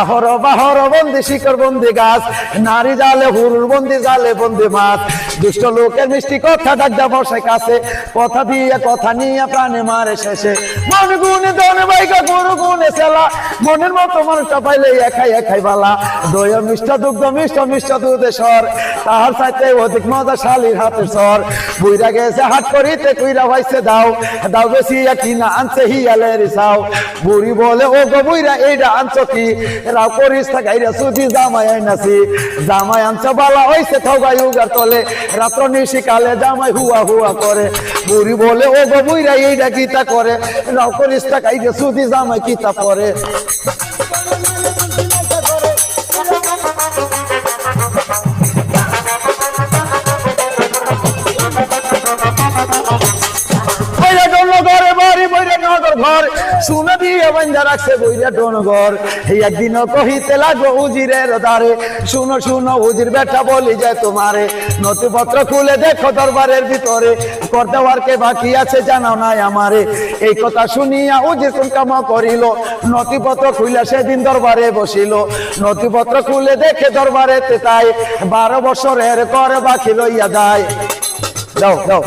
আহর বাহর বন্দি শিকর বন্দি গাছ, নারী জালে হুরুর বন্দি জালে বন্দি মাছ। দুষ্ট লোকের মিষ্টি কথা ডাকদা বসায় কাছে, কথা দিয়ে কথা নিয়ে প্রাণে মারে শেষে। মন গুনে দন বাইকা গুরু গুনে সেলা মনের মতো মানুষটা পাইলে একাই একাই বালা। দই মিষ্ট দুগ্ধ, মিষ্ট মিষ্ট দুধে সর তাহার সাথে অধিক মজা শালির হাতের সর বুইরা গেছে হাট করিতে, কুইরা ভাইছে দাও। দাও বেশি কিনা আনছে হিয়ালের সাও বুড়ি বলে ও গো বুইরা এইটা আনছো কি রাও করিস থাকাইরা সুজি জামাই আইনাছি। জামাই আনছো বালা, হইছে ঠগাই উগার তলে। রাত্র নিশি কালে জামাই হুয়া হুয়া করে। বুড়ি বলে ও গো বুইরা এইটা গীতা করে। রাও করিস থাকাইরা সুজি জামাই কিতা পরে নগর ঘর। দিয়ে বান্ধা রাখছে বইরা ঘর এই একদিন কহিতে লাগল উজিরের দ্বারে। শুনো শুনো, উজির বেটা বলি তোমারে। নথিপত্র খুলে দেখো দরবারের ভিতরে। করতে কে বাকি আছে, জানাও নাই আমারে। এই কথা শুনিয়া উজির কাম করিল। নথিপত্র খুলে সেদিন দরবারে বসিল। নথিপত্র খুলে দেখে দরবারে তাই বারো বছরের করে বাকি লইয়া যায়। দাও দাও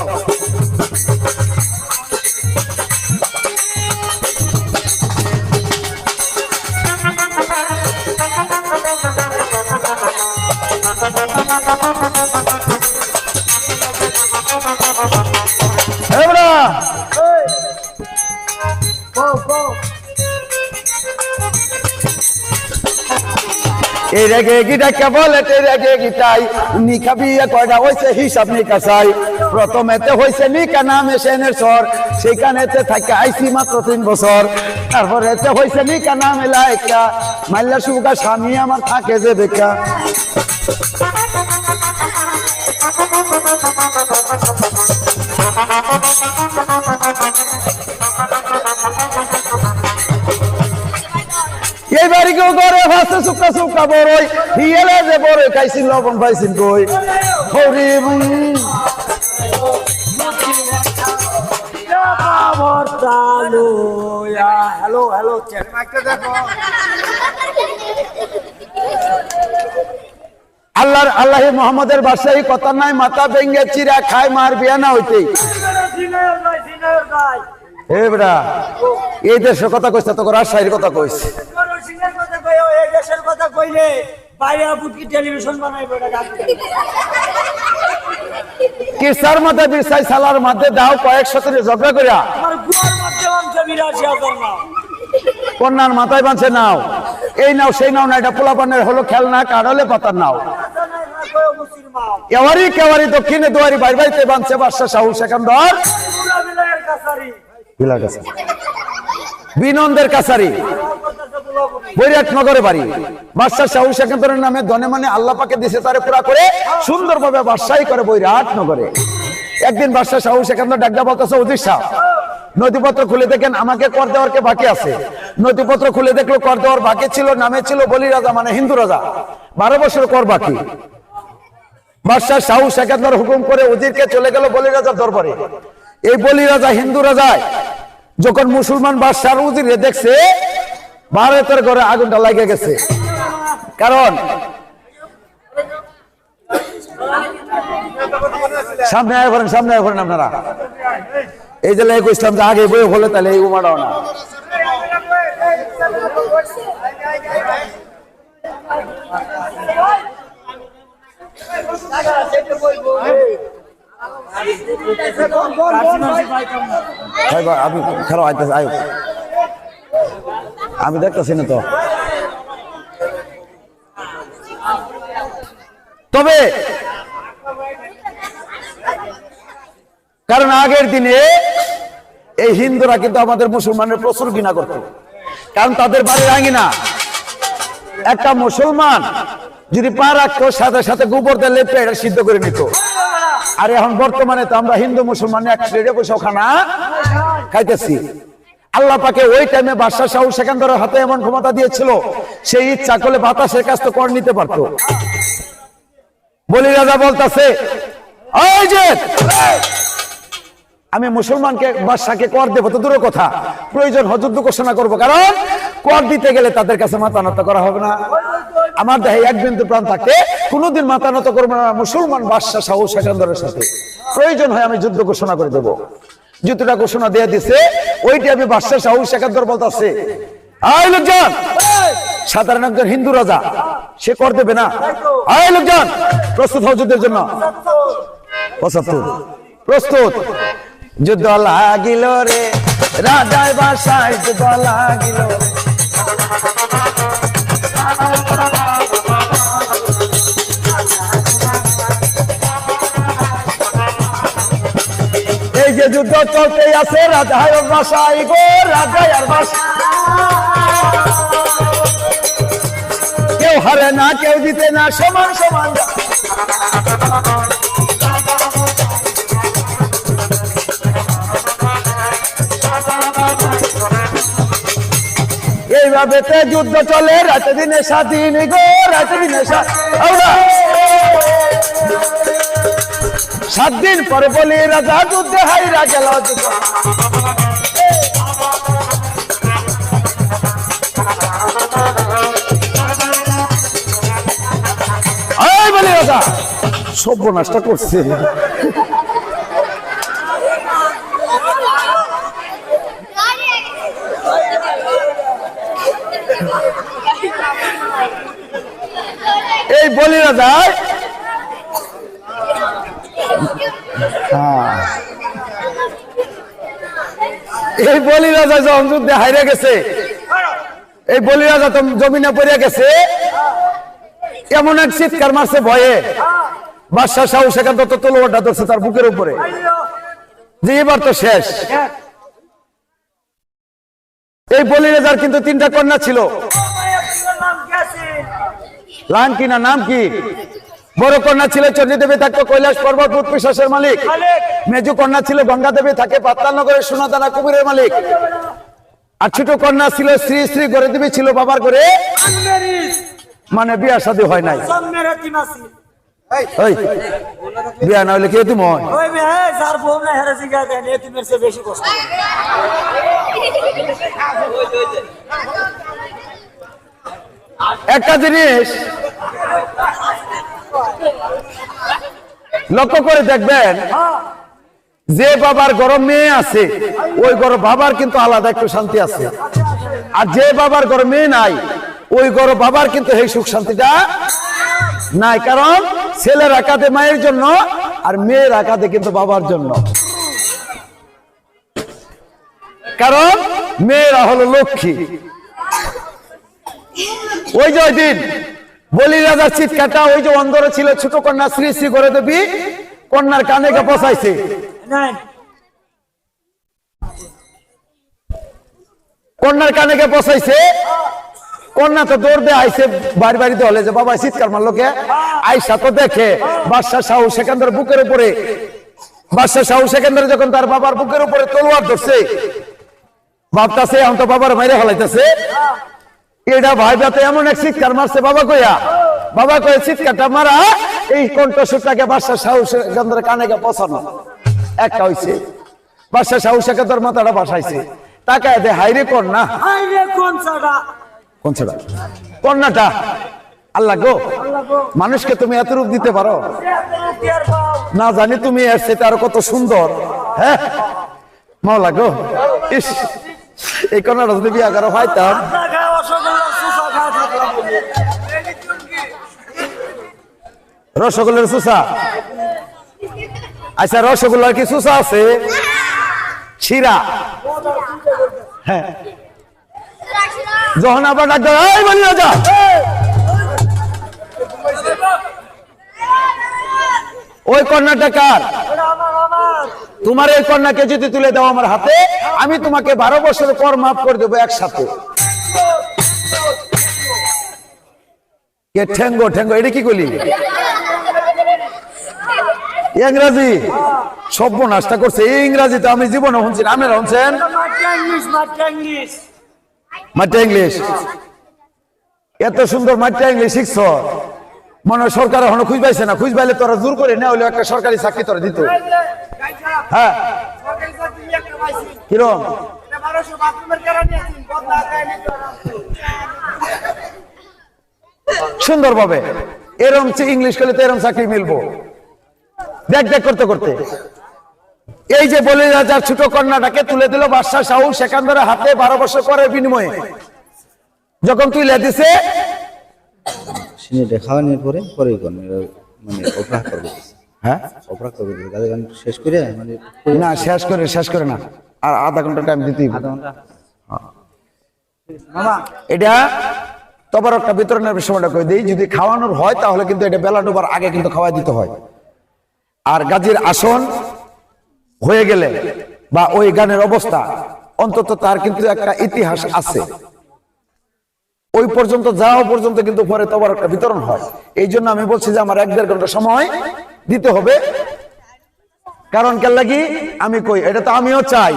এই রেগে গিটা কে বলে তে রেগে গিটাই। নিখা বিয়ে কয়টা হইছে হিসাব নিকা চাই প্রথমেতে হইছে নিকা নামে সেনের সর সেইখানেতে থাকে আইসি মাত্র তিন বছর। তারপরে এতে হইছে নিকা নামে লাইকা। মাল্লা সুগা স্বামী আমার থাকে যে বেকা এই বাড়ি কেউ করে বড়ই হিয়েলে যে বড়ই খাইছি লবণ পাইছি কই হরি হ্যালো হ্যালো দেখো আল্লাহর আল্লাহ মোহাম্মদের বাসায় কথা নাই মাথা ভেঙ্গে চিরা খায় মার বিয়া না হইতেই সিনিয়র গাই সিনিয়র গাই হে বেটা এই দেশের কথা কইছে তো রাজশাহীর কথা কইছে সিনিয়র কথা কইও এই দেশের কথা কইলে বাইরে টেলিভিশন বানাইবো এটা গান কিসার মধ্যে বিরসাই সালার মধ্যে দাও কয়েক শতরে ঝগড়া করিয়া। আমার গুয়ার মধ্যে অংশ বিরাশি হাজার নাম কন্যার মাথায় বাঁধছে নাও। এই নাও সেই নাও না এটা পোলাপানের হলো খেলনা কাড়লে পাতার নাও। কেওয়ারি কেওয়ারি দক্ষিণে দুয়ারি বাড়ি বাড়িতে বাঁধছে বাদশা শাহু কাছারি। বিনন্দের কাছারি। আমার কথাটা বলো বৈরাট নগরে বাড়ি। বাদশাহ শাহু সেকান্দরের নামে মানে আল্লাহ পাকে দিছে তারে পুরা করে সুন্দরভাবে করে বৈরাট নগরে। একদিন বাদশাহ শাহু সেকান্দর বলতেছে নথিপত্র খুলে দেখেন, আমাকে কর দেওয়ার কে বাকি আছে? নথিপত্র খুলে দেখল, কর দেওয়ার বাকি ছিল, নামে ছিল বলি রাজা মানে হিন্দু রাজা। বারো বছর কর বাকি। বাদশাহ শাহু সেকান্দর হুকুম করে উজিরকে চলে গেল বলি রাজার দরবারে। এই বলি রাজা হিন্দু রাজায়, যখন মুসলমান বাদশাহ উজিরে দেখছে ভারতের ঘরে আগুনটা লাগে গেছে। কারণ সামনে আয় করেন, সামনে আয় করেন আপনারা। এই যে ইসলাম, যে আগে বই হলে তাহলে এই উমাটাও না। আপনি খেলো আইতেছে আয়ো। আমি দেখতেছি না তো। তবে কারণ আগের দিনে এই হিন্দুরা কিন্তু আমাদের মুসলমানের প্রচুর ঘৃণা করত। কারণ তাদের বাড়ির আঙিনা। একটা মুসলমান যদি পা রাখতো, সাথে সাথে গোবর দিয়ে লেপে এটা সিদ্ধ করে নিত। আর এখন বর্তমানে তো আমরা হিন্দু মুসলমান এক প্লেটে বসে খানা খাইতেছি। আল্লাহ পাকে ওই টাইমে বাদশাহ শাহু সেকান্দরের হাতে এমন ক্ষমতা দিয়েছিল, সেই ইচ্ছা করলে বাতাসের কাছ তো কর নিতে পারতো। বলি রাজা বলতাছে আমি মুসলমানকে বাদশাকে কর দেবো তো দূরের কথা। প্রয়োজন হজুদ্দ ঘোষণা করব, কারণ কর দিতে গেলে তাদের কাছে মাথা নত করা হবে না। আমার দেহে এক বিন্দু প্রাণ থাকে কোনোদিন মাথা নত করব না মুসলমান বাদশাহ শাহ সেকান্দরের সাথে। প্রয়োজন হয় আমি যুদ্ধ ঘোষণা করে দেবো। যুদ্ধটা ঘোষণা দিয়ে দিছে, ওইটি আমি বাদশাহ শাহ সেকান্দর বলতেছে। আয় লোকজন! সাধারণ একজন হিন্দু রাজা, সে কর দেবে না। আয় লোকজন! প্রস্তুত হও যুদ্ধের জন্য। প্রস্তুত। যুদ্ধ লাগিল রে রাজায় বাসায় যুদ্ধ লাগিল যে যুদ্ধ চলতে আছে রাজায় বাসায় গো রাজায় আর বাসা। কেউ হারে না, কেউ জিতে না, সমান সমান এইভাবে যুদ্ধ চলে রাতে দিনে স্বাধীন গো রাতে দিনে স্বা- আমরা সাত দিন পরে বলি, রাজা যুদ্ধে হাইরা গেল বলি, রাজা, সর্বনাশটা করছে। এই বলি, রাজা এই বলি রাজা যখন যুদ্ধে হাইরে গেছে, এই বলি রাজা তো জমিনে পড়ে গেছে, এমন এক চিৎকার মারছে ভয়ে। বাদশাহ শাহ সেখান তো তলোয়ারটা ধরছে তার বুকের উপরে। যে এবার তো শেষ। এই বলি রাজার কিন্তু তিনটা কন্যা ছিল। লান কি না নাম কি? বড় কন্যা ছিল চন্ডী দেবী থাকতো, কৈলাস পর্বত মালিক মালিক। মেজু কন্যা ছিল গঙ্গা দেবী থাকে পাতলানগরের সোনাদানা কুমিরের মালিক। আর ছোট কন্যা ছিল শ্রী শ্রী গরে দেবী ছিল বাবার করে মানে বিয়া শাদী হয় নাই। বিয়া না হলে কে তুমি একটা জিনিস লক্ষ্য করে দেখবেন হ্যাঁ। যে বাবার গরম মেয়ে আছে, ওই গরম বাবার কিন্তু আলাদা একটু শান্তি আছে। আর যে বাবার গরম মেয়ে নাই, ওই গরম বাবার কিন্তু এই সুখ শান্তিটা নাই। কারণ ছেলের আকাদে মায়ের জন্য, আর মেয়ের আকাদে কিন্তু বাবার জন্য। কারণ মেয়েরা হলো লক্ষ্মী। ওই যে দিন বলি রাজার চিৎকারটা, ওই যে অন্ধরে ছিল ছোট কন্যা শ্রী শ্রী করে দেবী, কন্যার কানে গে পচাইছে। কন্যার কানে গে পচাইছে? কন্যা তো দৌড় দিয়ে আইসে বাড়ি বাড়িতে হলে যে, বাবা চিৎকার মারলো কে? আইসা তো দেখে, বাদশাহ শাহু সেকেন্দ্রের বুকের উপরে। বাদশাহ শাহু সেকেন্দ্র যখন তার বাবার বুকের উপরে তলোয়ার ধরছে, ভাবতাছে, এখন তো বাবার মাইরে ফেলাইতেছে। এটা ভাইবাতে এমন এক চিৎকার মারছে, বাবা কইয়া? বাবা কয়ে চিৎকারটা মারা, এই কণ্ঠস্বরটাকে বাদশাহ শাহু সেকেন্দ্রের কানে গে পচানো। একটা হইছে। বাদশাহ শাহু সেকেন্দ্র মাথাটা বাসাইছে। তাকায় দে হাইরে কন্যা। হাই রে কোন সাডা কোন ছেড়া কন্যাটা আল্লাহ গো। মানুষকে তুমি এত রূপ দিতে পারো? না জানি তুমি সেটা আরও কত সুন্দর। হ্যাঁ? মাওলা গো ইস এই কন্যাটা যদি বিয়া করো পাইতাম বলে রসগোল্লার সুসা? আচ্ছা রসগোল্লার কি সুসা আছে? শিরা হ্যাঁ। যখন আবার ডাক্তার, এই ওই কন্যাটা কার? তোমার এই কন্যাকে যদি তুলে দাও আমার হাতে, আমি তোমাকে বারো বছর পর মাফ করে দেবো একসাথে। ঠেঙ্গো ঠেঙ্গো, এটা কি করলি ইংরাজি। সভ্য নাশটা করছে ইংরাজি তো আমি জীবনে শুনছি আপনারা শুনছেন? মাঠটা ইংলিশ। এত সুন্দর মাঠটা ইংলিশ শিখছ। মনে হয় সরকার এখনও খুঁজ পাইছে না। খুঁজ পাইলে তোরা জোর করে নেওয়া হলে একটা সরকারি চাকরি তোরা দিত। হ্যাঁ। তো সুন্দরভাবে। এরম ইংলিশ করলে তো এরম চাকরি মিলবো। দেখ দেখ করতে করতে। এই যে বলি রাজার ছোট কন্যাটাকে তুলে দিল বাদশাহ শাহু সেখানদারে হাতে বারো বছর পরের বিনিময়ে। যখন তুলে দিছে খাওয়ানোর পরে পরে ই করবে এরা মানে অপরাধ করবে হ্যাঁ? অপরাধ করবে গাড়ি গান শেষ করে মানে না শেষ করে শেষ করে না। আর আধা ঘণ্টা টাইম দিতেই হবে। আধা ঘণ্টা। এটা তবরকটা বিতরণের সময়টা করে দিই? যদি খাওয়ানোর হয় তাহলে কিন্তু এটা বেলা ডোবার আগে কিন্তু খাওয়াই দিতে হয়। আর গাজীর আসন হয়ে গেলে বা ওই গানের অবস্থা, অন্তত তার কিন্তু একটা ইতিহাস আছে। ওই পর্যন্ত যাওয়া পর্যন্ত কিন্তু পরে তোমার একটা বিতরণ হয়। এই জন্য আমি বলছি যে আমার এক দেড় ঘণ্টা সময় দিতে হবে। কারণ কেন লাগি? আমি কই, এটা তো আমিও চাই।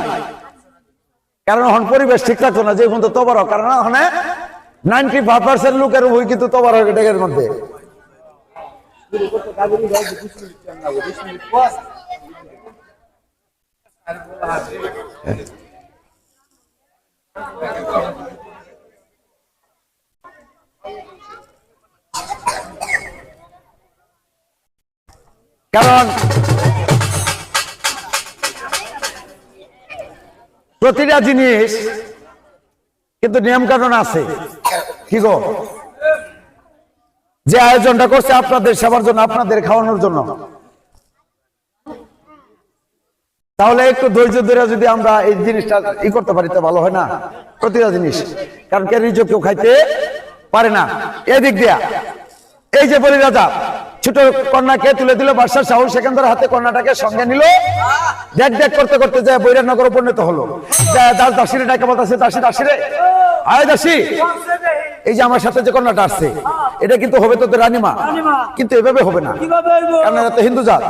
কারণ এখন পরিবেশ ঠিক থাকতো না, যে পর্যন্ত তোবার কারণ নাইনটি ফাইভ পার্সেন্ট লোকের বই কিন্তু তোবার ডেকের মধ্যে। কারণ প্রতিটা জিনিস কিন্তু নিয়ম কানুন আছে। কি গো? যে আয়োজনটা করছে আপনাদের সেবার জন্য, আপনাদের খাওয়ানোর জন্য। তাহলে একটু ধৈর্য ধরে যদি আমরা এই জিনিসটা ই করতে পারি, তো ভালো হয় না? প্রতিটা জিনিস। কারণ কে নিজে কেউ খাইতে পারে না। এদিক দিয়া। এই যে বলি রাজা ছোট কন্যাকে তুলে দিল, বাদশাহ শাহুল সেখানদার হাতে কন্যাটাকে সঙ্গে নিল। দেখ দেখ, করতে করতে যায় বৈরাট নগর পরিণত হলো দাস দাসিরে ডাকে বলতেছে, দাসী, দাসিরে, আয় দাসী। এই যে আমার সাথে যে কন্যাটা আসছে এটা কিন্তু হবে তোদের রানীমা। কিন্তু এভাবে হবে না। কারণ এরা তো হিন্দু জাত।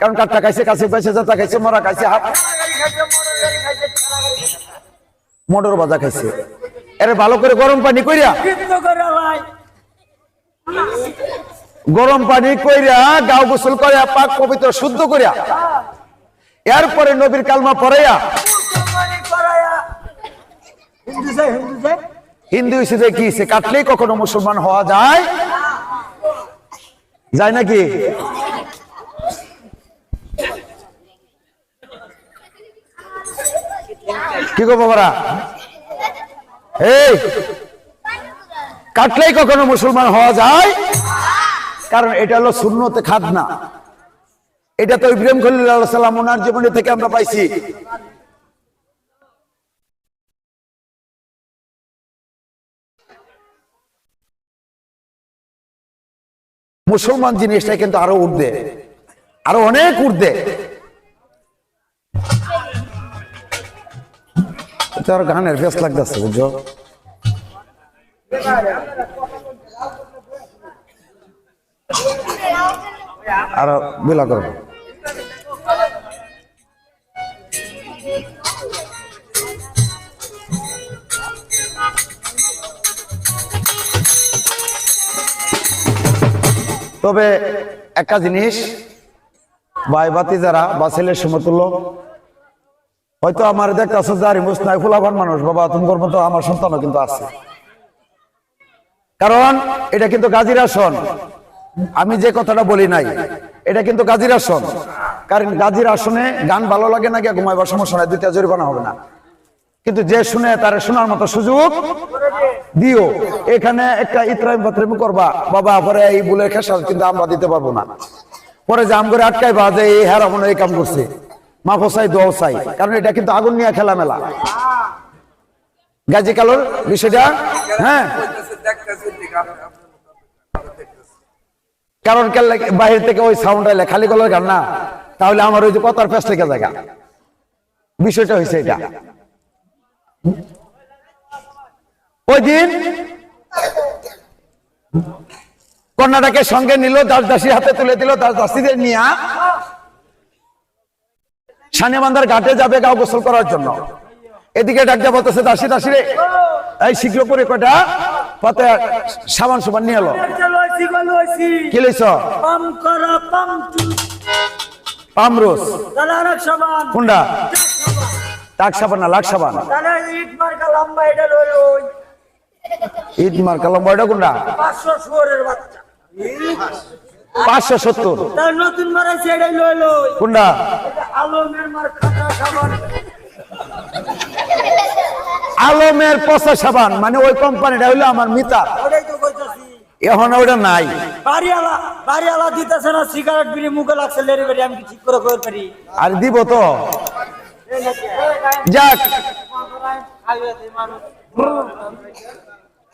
কারণ কাঠটা খাইছে কাছে পাইছে যাতা খাইছে মরা খাইছে হাত মোটর বাজা খাইছে। এরা ভালো করে গরম পানি কইরা করে গরম পানি কইরা গাও গোসল করে পাক পবিত্র শুদ্ধ করিয়া এরপরে নবীর কালমা পড়াইয়া হিন্দু যে হিন্দু যে। হিন্দু হিসেবে কি সে কাটলেই কখনো মুসলমান হওয়া যায়? যায় নাকি? কি গো বাবারা? এই, কাটলেই কখনো মুসলমান হওয়া যায়? কারণ এটা হলো শূন্যতে খাদ না এটা তো ইব্রাহিম খলিল সাল্লাম ওনার জীবনী থেকে আমরা পাইছি। মুসলমান জিনিসটা কিন্তু আরও উঠবে আরও অনেক উঠবে তার গানের বেশ লাগতেছে, বুঝছ? আরও বিলা করব তবে একটা জিনিস, ভাই বাতি যারা বা ছেলের সমতুল্য, হয়তো আমার দেখতেছো যে আরিমুস নাই ফুলাভান মানুষ, বাবা তোমার মতো আমার সন্তানও কিন্তু আছে। কারণ এটা কিন্তু গাজীর আসন। আমি যে কথাটা বলি নাই, এটা কিন্তু গাজীর আসন। কারণ গাজীর আসনে গান ভালো লাগে না গিয়ে ঘুমাইবার সমস্যা নাই, দুইটা জরিমানা হবে না। কিন্তু যে শুনে তার শোনার মতো সুযোগ দিও, এখানে একটা ইত্রাইম বাত্রাইম করবা। বাবা, পরে এই বুলের খেসাল কিন্তু আমরা দিতে পারব না। পরে জাম করে আটকাই বা যে এই হেরা এই কাম করছে। মাফো চাই দোয়াও চাই। কারণ এটা কিন্তু আগুন নিয়ে খেলা মেলা গাজী কালোর বিষয়টা হ্যাঁ? কারণ বাহির থেকে ওই সাউন্ড আইলে খালি গলার গান না। তাহলে আমার ওই যে কথার পেস লেগে জায়গা। বিষয়টা হয়েছে এটা। ওই দিন কন্যাটাকে সঙ্গে নিল দাস দাসীর হাতে তুলে দিল দাস দাসীদের নিয়ে সানিয়ামান্দার ঘাটে যাবে গাও গোসল করার জন্য। এদিকে ডাকতে বলতেছে দাসী দাসী রে এই শীঘ্র করে কটা পথে সাবান সুবান নিয়ে এলো। কি লইছ? পামরুস কোনটা? টাক সাবান না লাখ সাবান? মার্কা ঈদ মার কালাম বয়টা কোনটা? পাঁচশো সত্তর। তার নতুন কোনটা? আলমের পচা সাবান মানে ওই কোম্পানিটা হইল আমার মিতা। এখন ওটা নাই। বাড়িওয়ালা বাড়িওয়ালা দিতেছে না সিগারেট বিড়ি মুখে লাগছে লেরি বেরি আমি ঠিক করে পারি? আর দিব তো। যাক।